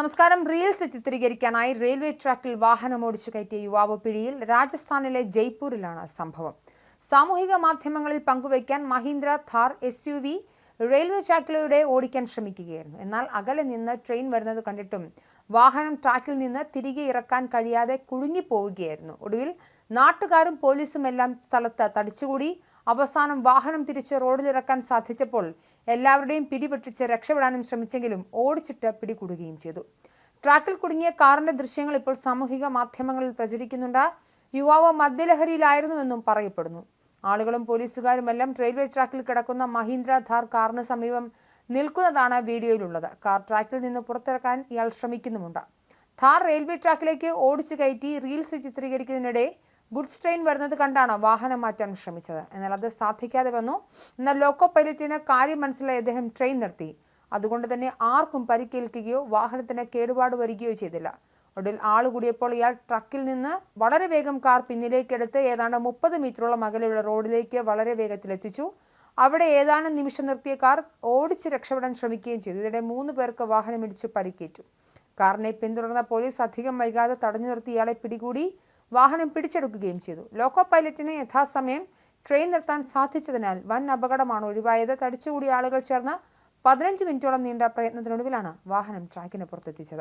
നമസ്കാരം. Reels ചിത്രീകരിക്കാനായി railway ട്രാക്കിൽ വാഹനം ഓടിച്ചു കയറ്റിയ യുവാവ് പിടിയിൽ രാജസ്ഥാനിലെ ജയ്പൂരിലാണ് സംഭവം. സാമൂഹിക മാധ്യമങ്ങളിൽ പങ്കുവയ്ക്കാൻ Mahindra Thar S U V railway ട്രാക്കിലൂടെ ഓടിക്കാൻ ശ്രമിക്കുകയായിരുന്നു. എന്നാൽ അകലെ നിന്ന് ട്രെയിൻ വരുന്നത് കണ്ടിട്ടും വാഹനം ട്രാക്കിൽ നിന്ന് തിരികെ ഇറക്കാൻ കഴിയാതെ കുടുങ്ങിപ്പോവുകയായിരുന്നു. ഒടുവിൽ നാട്ടുകാരും പോലീസും എല്ലാം സ്ഥലത്ത് തടിച്ചുകൂടി അവസാനം വാഹനം തിരിച്ച് റോഡിലിറക്കാൻ സാധിച്ചപ്പോൾ എല്ലാവരുടെയും പിടിപെട്ടിച്ച് രക്ഷപ്പെടാനും ശ്രമിച്ചെങ്കിലും ഓടിച്ചിട്ട് പിടികൂടുകയും ചെയ്തു. ട്രാക്കിൽ കുടുങ്ങിയ കാറിന്റെ ദൃശ്യങ്ങൾ ഇപ്പോൾ സാമൂഹിക മാധ്യമങ്ങളിൽ പ്രചരിക്കുന്നുണ്ട്. യുവാവ് മദ്യലഹരിയിലായിരുന്നുവെന്നും പറയപ്പെടുന്നു. ആളുകളും പോലീസുകാരുമെല്ലാം റെയിൽവേ ട്രാക്കിൽ കിടക്കുന്ന മഹീന്ദ്ര ധാർ കാറിന് സമീപം നിൽക്കുന്നതാണ് വീഡിയോയിലുള്ളത്. കാർ ട്രാക്കിൽ നിന്ന് പുറത്തിറക്കാൻ ഇയാൾ ശ്രമിക്കുന്നുമുണ്ട്. ധാർ റെയിൽവേ ട്രാക്കിലേക്ക് ഓടിച്ചു കയറ്റി റീൽസ് ചിത്രീകരിക്കുന്നതിനിടെ ഗുഡ്സ് ട്രെയിൻ വരുന്നത് കണ്ടാണ് വാഹനം മാറ്റാൻ ശ്രമിച്ചത്? എന്നാൽ അത് സാധിക്കാതെ വന്നു. എന്നാൽ ലോക്കോ പൈലറ്റിന് കാര്യം മനസ്സിലായി അദ്ദേഹം ട്രെയിൻ നിർത്തി. അതുകൊണ്ട് തന്നെ ആർക്കും പരിക്കേൽക്കുകയോ വാഹനത്തിന് കേടുപാട് വരികയോ ചെയ്തില്ല. ഒടുവിൽ ആൾ കൂടിയപ്പോൾ ഇയാൾ ട്രക്കിൽ നിന്ന് വളരെ വേഗം കാർ പിന്നിലേക്കെടുത്ത് ഏതാണ്ട് മുപ്പത് മീറ്ററോളം അകലെയുള്ള റോഡിലേക്ക് വളരെ വേഗത്തിൽ എത്തിച്ചു അവിടെ ഏതാനും നിമിഷം നിർത്തിയ കാർ ഓടിച്ച് രക്ഷപ്പെടാൻ ശ്രമിക്കുകയും ചെയ്തു. ഇതിടെ മൂന്ന് പേർക്ക് വാഹനമിടിച്ച് പരിക്കേറ്റു. കാറിനെ പിന്തുടർന്ന പോലീസ് അധികം വൈകാതെ തടഞ്ഞു നിർത്തി ഇയാളെ പിടികൂടി. വാഹനം പിടിച്ചെടുക്കുകയും ചെയ്തു. ലോക്കോ പൈലറ്റിനെ യഥാസമയം ട്രെയിൻ നിർത്താൻ സാധിച്ചതിനാൽ വൻ അപകടമാണ് ഒഴിവായത്. തടിച്ചുകൂടിയ ആളുകൾ ചേർന്ന് പതിനഞ്ച് മിനിറ്റോളം നീണ്ട പ്രയത്നത്തിനൊടുവിലാണ് വാഹനം ട്രാക്കിന് പുറത്തെത്തിച്ചത്.